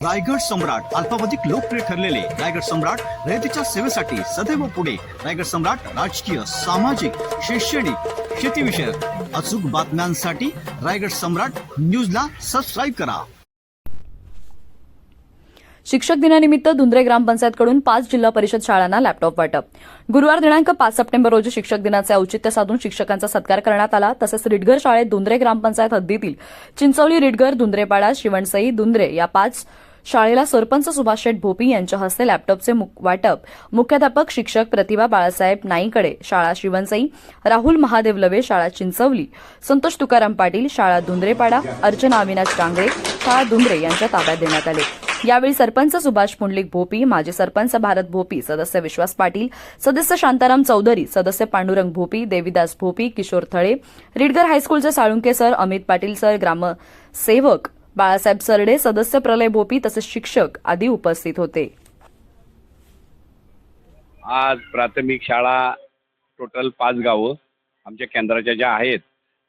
रायगड सम्राट अल्पावधिक लोकप्रिय ठरलेले रायगड सम्राट रयतेच्या सेवेसाठी सदैव पुढे. रायगड सम्राट राजकीय सामाजिक शैक्षणिक शेतीविषयक अचूक बातम्यांसाठी रायगड सम्राट न्यूजला सबस्क्राईब करा. शिक्षक दिनानिमित्त धुंद्रे ग्रामपंचायतकडून पाच जिल्हा परिषद शाळांना लॅपटॉप वाटप. गुरुवार दिनांक पाच सप्टेंबर रोजी शिक्षक दिनाचे औचित्य साधून शिक्षकांचा सत्कार करण्यात आला. तसेच रिडगर शाळेत धुंद्रे ग्रामपंचायत हद्दीतील चिंचवली रिडगर धुंद्रेपाडा शिवणसई धुंद्रे या पाच शाळेला सरपंच सुभाष शेठ भोपी यांच्या हस्ते लॅपटॉपचे वाटप. मुख्याध्यापक शिक्षक प्रतिभा बाळासाहेब नाईकडे शाळा शिवनसाई राहुल महादेव लवे शाळा चिंचवली संतोष तुकाराम पाटील शाळा धुंद्रेपाडा अर्चना अविनाश डांगरे शाळा धुंद्रे यांच्या ताब्यात देण्यात आले. यावेळी सरपंच सुभाष पुंडलिक भोपी माजी सरपंच भारत भोपी सदस्य विश्वास पाटील सदस्य शांताराम चौधरी सदस्य पांडुरंग भोपी देविदास भोपी किशोर थळे रिडगर हायस्कूलचे साळुंके सर अमित पाटील सर ग्रामसेवक बाळासाहेब सरडे सदस्य प्रलय भोपी तसेच शिक्षक आदी उपस्थित होते. आज प्राथमिक शाळा टोटल पाच गावं आमच्या केंद्राच्या ज्या आहेत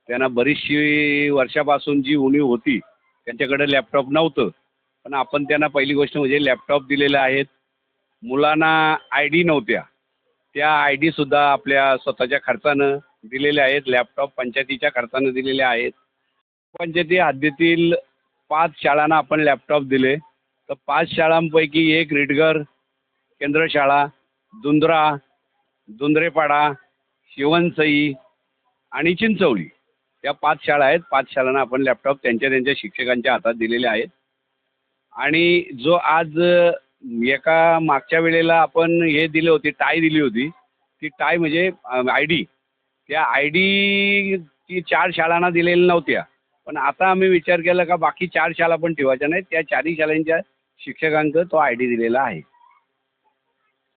त्यांना बरीचशी वर्षापासून जी उणीव होती त्यांच्याकडे लॅपटॉप नव्हतं. पण आपण त्यांना पहिली गोष्ट म्हणजे लॅपटॉप दिलेले आहेत. मुलांना आय डी नव्हत्या. त्या आय डीसुद्धा आपल्या स्वतःच्या खर्चानं दिलेल्या आहेत. लॅपटॉप पंचायतीच्या खर्चानं दिलेल्या आहेत. पंचायती हद्दीतील पाच शाळांना आपण लॅपटॉप दिले. तर पाच शाळांपैकी एक रिटगर केंद्र शाळा दुंद्रा दुंद्रेपाडा शिवणसई आणि चिंचवली या पाच शाळा आहेत. पाच शाळांना आपण लॅपटॉप त्यांच्या त्यांच्या शिक्षकांच्या हातात दिलेले आहेत. आणि जो आज एका मागच्या वेळेला आपण हे दिले होती टाय दिली होती. ती टाय म्हणजे आय डी. त्या आय डी ती चार शाळांना दिलेल्या नव्हत्या. पण आता आम्ही विचार केला का बाकी चार शाळा पण ठेवायच्या नाहीत. त्या चारही शाळांच्या शिक्षकांचं तो आय डी दिलेला आहे.